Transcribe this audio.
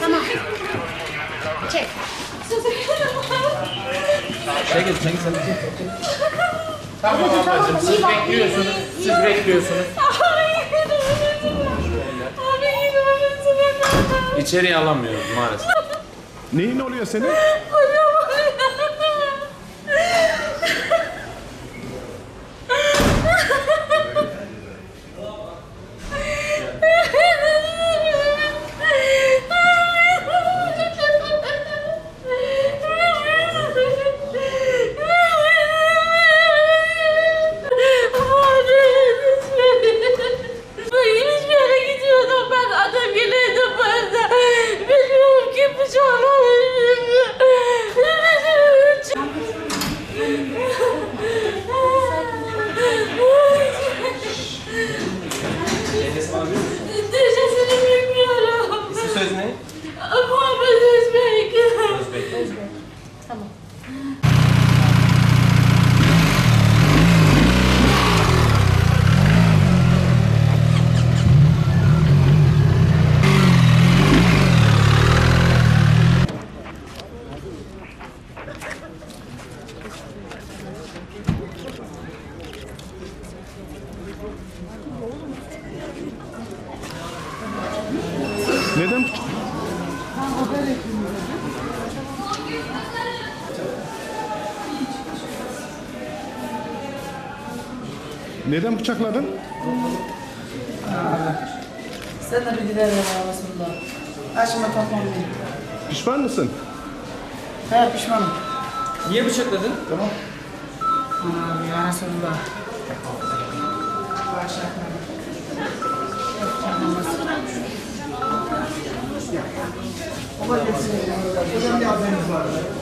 Tamam. Çek. Çekil, çekil sen. Tamam ablacığım, siz bekliyorsunuz. Siz bekliyorsunuz. İçeriye alamıyoruz maalesef. Neyin oluyor senin? Muhammed Özbek. Tamam. Neden Neden bıçakladın? Sen de bir gidelim arasında. Aşma tapmam benim. Pişman mısın? He pişmanım. Niye bıçakladın? Abi arasında.